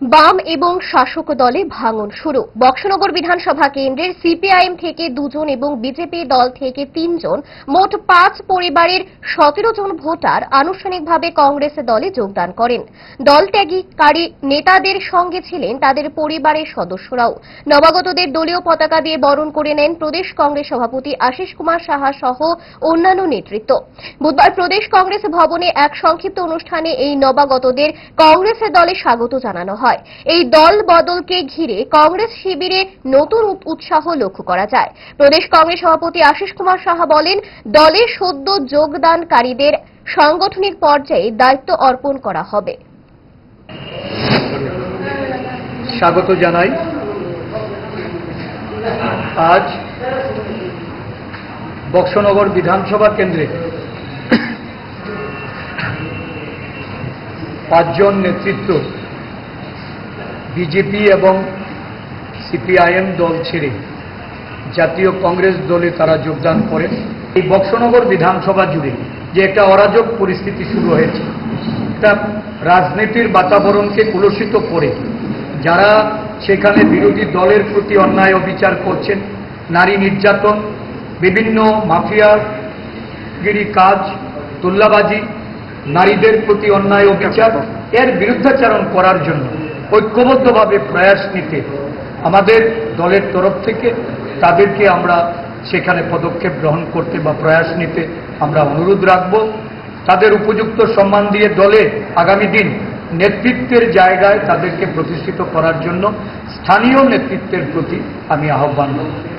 বাম এবং শাসক দলে ভাঙন শুরু। বক্সনগর বিধানসভা কেন্দ্রের সিপিআইএম থেকে দুজন এবং বিজেপি দল থেকে তিনজন, মোট পাঁচ পরিবারের সতেরো জন ভোটার আনুষ্ঠানিকভাবে কংগ্রেস দলে যোগদান করেন। দল ত্যাগীকারী নেতাদের সঙ্গে ছিলেন তাদের পরিবারের সদস্যরাও। নবাগতদের দলীয় পতাকা দিয়ে বরণ করে নেন প্রদেশ কংগ্রেস সভাপতি আশিস কুমার সাহা সহ অন্যান্য নেতৃত্ব। বুধবার প্রদেশ কংগ্রেস ভবনে এক সংক্ষিপ্ত অনুষ্ঠানে এই নবাগতদের কংগ্রেসের দলে স্বাগত জানানো হয়। এই দল বদলকে ঘিরে কংগ্রেস শিবিরে নতুন উৎসাহ লক্ষ্য করা যায়। প্রদেশ কংগ্রেস সভাপতি আশিস কুমার সাহা বলেন, দলে সদ্য যোগদানকারীদের সাংগঠনিক পর্যায়ে দায়িত্ব অর্পণ করা হবে। স্বাগত জানাই। আজ বক্সনগর বিধানসভা কেন্দ্রে পাঁচজন নেতৃত্ব বিজেপি এবং সিপিআইএম দল ছেড়ে জাতীয় কংগ্রেস দলে তারা যোগদান করেন এই বক্সনগর বিধানসভা জুড়ে যে একটা অরাজক পরিস্থিতি শুরু হয়েছে, একটা রাজনীতির বাতাবরণকে কুলসিত করে যারা সেখানে বিরোধী দলের প্রতি অন্যায় অবিচার করছেন, নারী নির্যাতন, বিভিন্ন মাফিয়াগিরি কাজ, তুল্লাবাজি, নারীদের প্রতি অন্যায় অবিচার, এর বিরুদ্ধাচারণ করার জন্য ঐক্যবদ্ধভাবে প্রয়াস নিতে আমাদের দলের তরফ থেকে তাদেরকে আমরা সেখানে পদক্ষেপ গ্রহণ করতে বা প্রয়াস নিতে আমরা অনুরোধ রাখব। তাদের উপযুক্ত সম্মান দিয়ে দলে আগামী দিন নেতৃত্বের জায়গায় তাদেরকে প্রতিষ্ঠিত করার জন্য স্থানীয় নেতৃত্বের প্রতি আমি আহ্বান করব